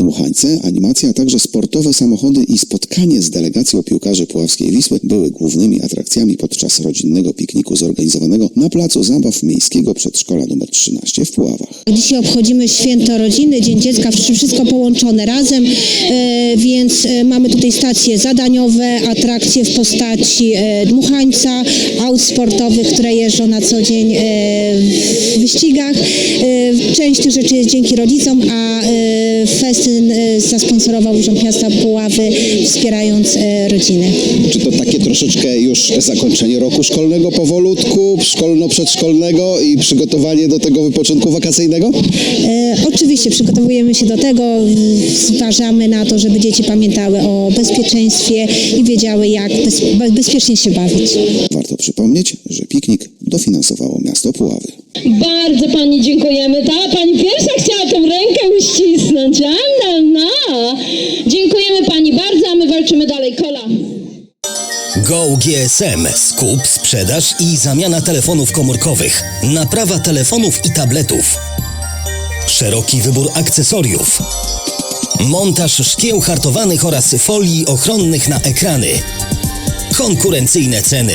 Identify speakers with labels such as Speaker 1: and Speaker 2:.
Speaker 1: Dmuchańce, animacja, a także sportowe samochody i spotkanie z delegacją piłkarzy Puławskiej Wisły były głównymi atrakcjami podczas rodzinnego pikniku zorganizowanego na placu zabaw miejskiego przedszkola nr 13 w Puławach.
Speaker 2: Dzisiaj obchodzimy święto rodziny, Dzień Dziecka, wszystko połączone razem, e, więc e, mamy tutaj stacje zadaniowe, atrakcje w postaci e, dmuchańca, aut sportowych, które jeżdżą na co dzień w wyścigach. Część tych rzeczy jest dzięki rodzicom, a festyn zasponsorował Urząd Miasta Puławy, wspierając e, rodziny.
Speaker 3: Czy to takie troszeczkę już zakończenie roku szkolnego powolutku, szkolno-przedszkolnego i przygotowanie do tego wypoczynku wakacyjnego?
Speaker 2: E, oczywiście przygotowujemy się do tego, zważamy na to, żeby dzieci pamiętały o bezpieczeństwie i wiedziały, jak bez, be- bezpiecznie się bawić.
Speaker 1: Warto przypomnieć, że piknik dofinansowało miasto Puławy.
Speaker 4: Bardzo pani dziękujemy. Ta pani pierwsza chciała uścisnąć. A, no, no. Dziękujemy pani bardzo, a my walczymy dalej. Kola.
Speaker 5: Go GSM. Skup, sprzedaż i zamiana telefonów komórkowych. Naprawa telefonów i tabletów. Szeroki wybór akcesoriów. Montaż szkieł hartowanych oraz folii ochronnych na ekrany. Konkurencyjne ceny.